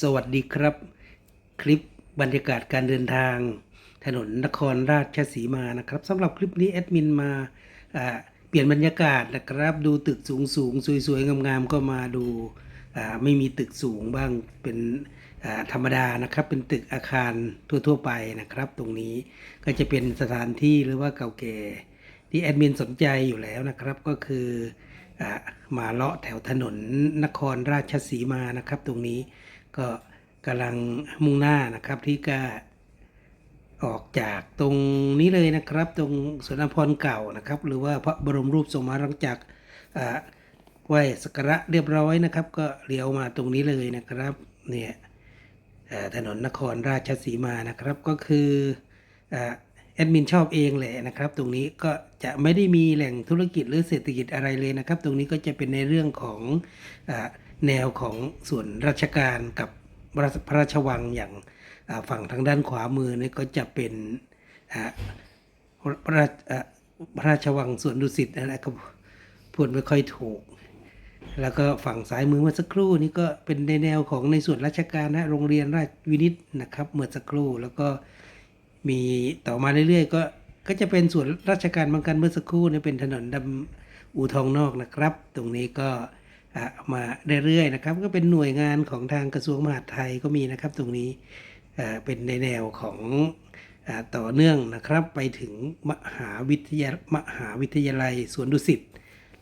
สวัสดีครับ คลิปบรรยากาศการเดินทาง ถนนนครราชสีมานะครับสำหรับคลิปนี้แอดมินมาเปลี่ยนบรรยากาศนะครับ ดูตึกสูงสูงสวยๆงามๆก็มาดูไม่มีตึกสูงบ้างเป็นธรรมดานะครับ เป็นตึกอาคารทั่วๆไปนะครับ ตรงนี้ก็จะเป็นสถานที่หรือว่าเก่าแก่ที่แอดมินสนใจอยู่แล้วนะครับก็คืออมาเลาะแถวถนนนครราชสีมานะครับ ตรงนี้ ก็กำลังมุ่งหน้านะครับที่ก็ออกจากตรงนี้เลยนะครับ ตรงสวนอภรเก่านะครับ หรือว่าพระบรมรูปทรงมาหลังจากไหว้สักการะเรียบร้อยนะครับ ก็เลี้ยวมาตรงนี้เลยนะครับเนี่ยถนนนครราชสีมานะครับก็คือแอดมินชอบเองแหละนะครับ ตรงนี้ก็จะไม่ได้มีแหล่งธุรกิจหรือเศรษฐกิจอะไรเลยนะครับ ตรงนี้ก็จะเป็นในเรื่องของอ แนวของส่วนราชการกับพระราชวังอย่างฝั่งทางด้านขวามือนี่ก็จะเป็นพระราชพระราชวังส่วนดุสิตนะครับพูดไม่ค่อยถูก แล้วก็ฝั่งซ้ายมือเมื่อสักครู่นี้ก็เป็นในแนวของในส่วนราชการนะโรงเรียนราชวินิตนะครับเมื่อสักครู่แล้วก็มีต่อมาเรื่อยๆ ก็ก็จะเป็นส่วนราชการบางกันเมื่อสักครู่นี่เป็นถนนดำอูทองนอกนะครับ ตรงนี้ก็ มาเรื่อยๆนะครับ ก็เป็นหน่วยงานของทางกระทรวงมหาดไทยก็มีนะครับตรงนี้เป็นในแนวของอต่อเนื่องนะครับไปถึงมหาวิทยามหาวิทยาลัยสวนดุสิต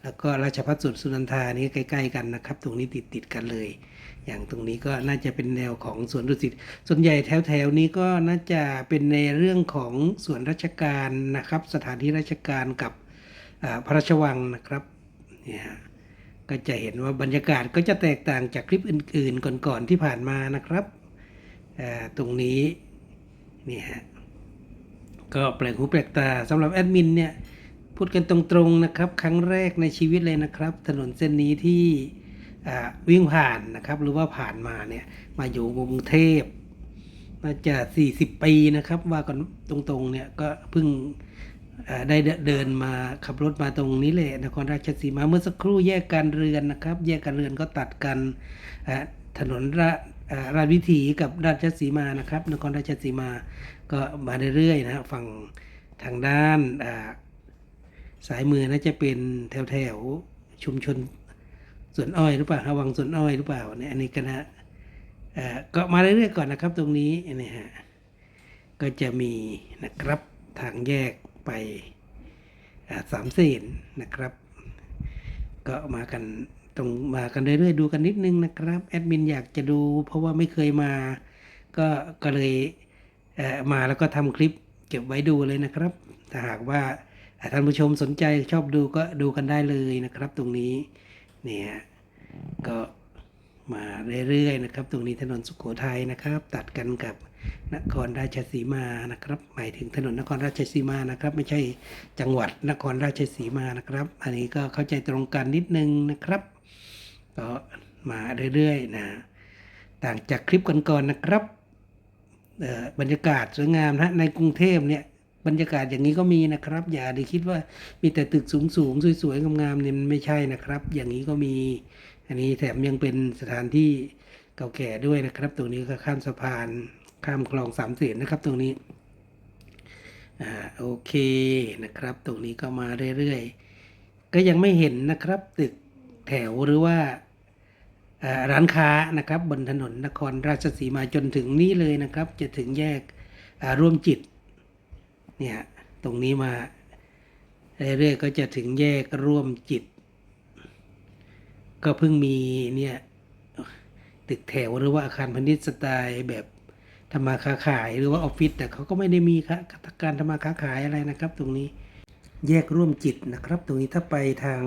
แล้วก็ราชพัฒสวนสุนันทานี่ใกล้ๆกันนะครับ ตรงนี้ติดติดๆกันเลย อย่างตรงนี้ก็น่าจะเป็นแนวของสวนดุสิตส่วนใหญ่แถวๆนี้ก็น่าจะเป็นในเรื่องของส่วนราชการนะครับ สถานที่ราชการกับพระราชวังนะครับเนี่ย ก็จะเห็นว่าบรรยากาศก็จะแตกต่างจากคลิปอื่น ๆ ก่อน ๆ ที่ผ่านมานะครับ ตรงนี้นี่ฮะก็แปลกหูแปลกตาสำหรับแอดมินเนี่ย พูดกันตรงๆนะครับ ครั้งแรกในชีวิตเลยนะครับ ถนนเส้นนี้ที่วิ่งผ่านนะครับ หรือว่าผ่านมาเนี่ย มาอยู่กรุงเทพน่าจะ 40 ปีนะครับ ว่ากันตรงๆเนี่ยก็เพิ่ง ได้เดินมาขับรถมาตรงนี้เลยนครราชสีมาเมื่อสักครู่แยกการเรือนนะครับ แยกการเรือนก็ตัดกันถนนราราชวิถีกับราชสีมานะครับ นครราชสีมาก็มาเรื่อยๆนะฮะฝั่งทางด้านสายมือน่าจะเป็นแถวๆชุมชนสวนอ้อยหรือเปล่าระวังสวนอ้อยหรือเปล่าเนี่ยอันนี้ก็นะก็มาเรื่อยๆก่อนนะครับตรงนี้นี่ฮะก็จะมีนะครับทางแยก ไปสามเสนนะครับ ก็มากันตรงมากันเรื่อยๆดูกันนิดนึงนะครับแอดมินอยากจะดูเพราะว่าไม่เคยมา ก็ก็เลยเมาแล้วก็ทำคลิปเก็บไว้ดูเลยนะครับ ถ้าหากว่าท่านผู้ชมสนใจชอบดูก็ดูกันได้เลยนะครับ ตรงนี้เนี่ยก็ มาเรื่อยๆนะครับ ตรงนี้ถนนสุขโขทัยนะครับ ตัดกันกับนครราชสีมานะครับ หมายถึงถนนนครราชสีมานะครับ ไม่ใช่จังหวัดนครราชสีมานะครับ อันนี้ก็เข้าใจตรงกันนิดนึงนะครับก็มาเรื่อยๆนะต่างจากคลิปก่อนๆนะครับบรรยากาศสวยงามนะในกรุงเทพเนี่ย บรรยากาศอย่างนี้ก็มีนะครับ อย่าได้คิดว่ามีแต่ตึกสูงสูงๆสวยๆงามๆเนี่ยมันไม่ใช่นะครับ อย่างนี้ก็มี อันนี้แถมยังเป็นสถานที่เก่าแก่ด้วยนะครับ ตรงนี้ก็ข้ามสะพานข้ามคลองสามเสนนะครับ ตรงนี้อ่าโอเคนะครับ ตรงนี้ก็มาเรื่อยๆก็ยังไม่เห็นนะครับ ตึกแถวหรือว่าร้านค้านะครับ บนถนนนครราชสีมาจนถึงนี่เลยนะครับ จะถึงแยกร่วมจิต เนี่ยตรงนี้มาเรื่อยๆก็จะถึงแยกร่วมจิต ก็เพิ่งมีเนี่ยตึกแถวหรือว่าอาคารพาณิชย์สไตล์แบบทำมาค้าขายหรือว่าออฟฟิศแต่เขาก็ไม่ได้มีค่ะการทำมาค้าขายอะไรนะครับ ตรงนี้แยกร่วมจิตนะครับ ตรงนี้ถ้าไปทาง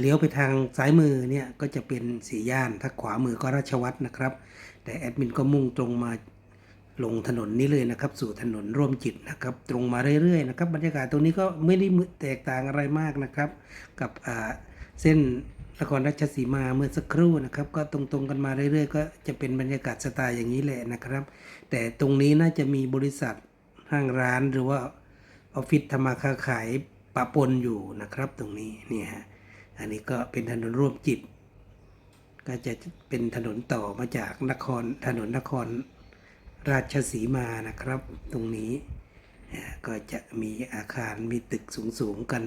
เลี้ยวไปทางซ้ายมือเนี่ยก็จะเป็นสีย่านถ้าขวามือก็ราชวัตรนะครับ แต่แอดมินก็มุ่งตรงมา ลงถนนนี้เลยนะครับ สู่ถนนร่วมจิตนะครับ ตรงมาเรื่อยๆนะครับ บรรยากาศตรงนี้ก็ไม่ได้แตกต่างอะไรมากนะครับ กับเส้นนครราชสีมาเมื่อสักครู่นะครับ ก็ตรงๆกันมาเรื่อยๆ ก็จะเป็นบรรยากาศสไตล์อย่างนี้แหละนะครับ แต่ตรงนี้น่าจะมีบริษัทห้างร้านหรือว่าออฟฟิศทำมาค้าขายปะปนอยู่นะครับ ตรงนี้เนี่ยฮะอันนี้ก็เป็นถนนร่วมจิต ก็จะเป็นถนนต่อมาจากนครถนนนคร ราชสีมานะครับ ตรงนี้ก็จะมีอาคารมีตึกสูงๆกัน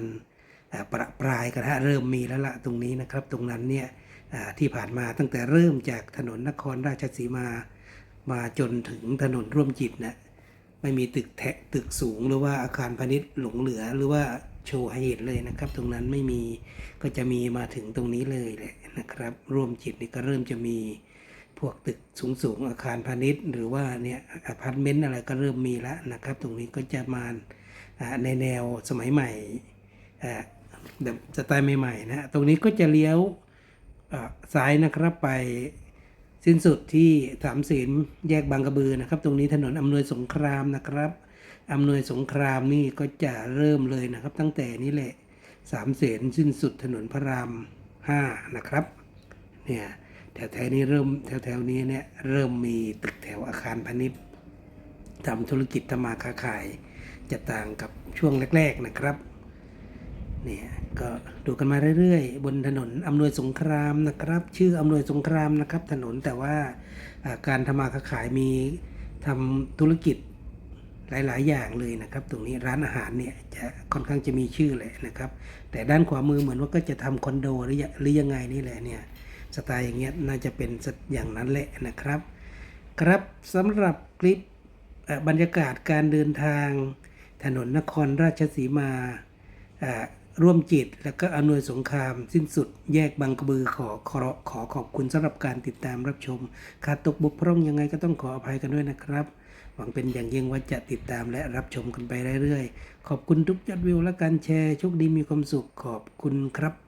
ประปรายกันฮะเริ่มมีแล้วละตรงนี้นะครับ ตรงนั้นเนี่ยที่ผ่านมาตั้งแต่เริ่มจากถนนนครราชสีมามาจนถึงถนนร่วมจิตนะไม่มีตึกแทะตึกสูงหรือว่าอาคารพาณิชย์หลงเหลือหรือว่าโชว์ให้เห็นเลยนะครับ ตรงนั้นไม่มีก็จะมีมาถึงตรงนี้เลยแหละนะครับ ร่วมจิตนี่ก็เริ่มจะมี พวกตึกสูงสูงๆอาคารพาณิชย์ หรือว่าเนี่ยอพาร์ตเมนต์อะไรก็เริ่มมีแล้วนะครับ ตรงนี้ก็จะมาในแนวสมัยใหม่แบบสไตล์ใหม่ๆนะตรงนี้ก็จะเลี้ยวซ้ายนะครับไปสิ้นสุดที่สามเสนแยกบางกระบือนะครับ ตรงนี้ถนนอำนวยสงครามนะครับอำนวยสงครามนี่ก็จะเริ่มเลยนะครับ ตั้งแต่นี้แหละสามเสนสิ้นสุดถนนพระรามห้านะครับเนี่ย แถวๆนี้เริ่มแถวๆนี้เนี่ยเริ่มมีตึกแถวอาคารพาณิชย์ทำธุรกิจทำมาค้าขายจะต่างกับช่วงแรก ๆนะครับเนี่ยก็ดูกันมาเรื่อยๆ บนถนนอำนวยสงครามนะครับ ชื่ออำนวยสงครามนะครับ ถนนแต่ว่าการทำมาค้าขายมีทำธุรกิจหลาย ๆ อย่างเลยนะครับ ตรงนี้ร้านอาหารเนี่ยจะค่อนข้างจะมีชื่อแหละนะครับ แต่ด้านขวามือเหมือนว่าก็จะทำคอนโดหรือหรือยังไงนี่แหละเนี่ย สไตล์อย่างเงี้ยน่าจะเป็นอย่างนั้นแหละนะครับ ครับสำหรับคลิปบรรยากาศการเดินทางถนนนครราชสีมาร่วมจิต แล้วก็อำนวยสงคราม สิ้นสุดแยกบางกระบือขอขอขอขอบคุณสำหรับการติดตามรับชมขาดตกบกพร่องยังไงก็ต้องขออภัยกันด้วยนะครับ หวังเป็นอย่างยิ่งว่าจะติดตามและรับชมกันไปเรื่อยๆ ขอบคุณทุกยอดวิวและการแชร์โชคดีมีความสุขขอบคุณครับ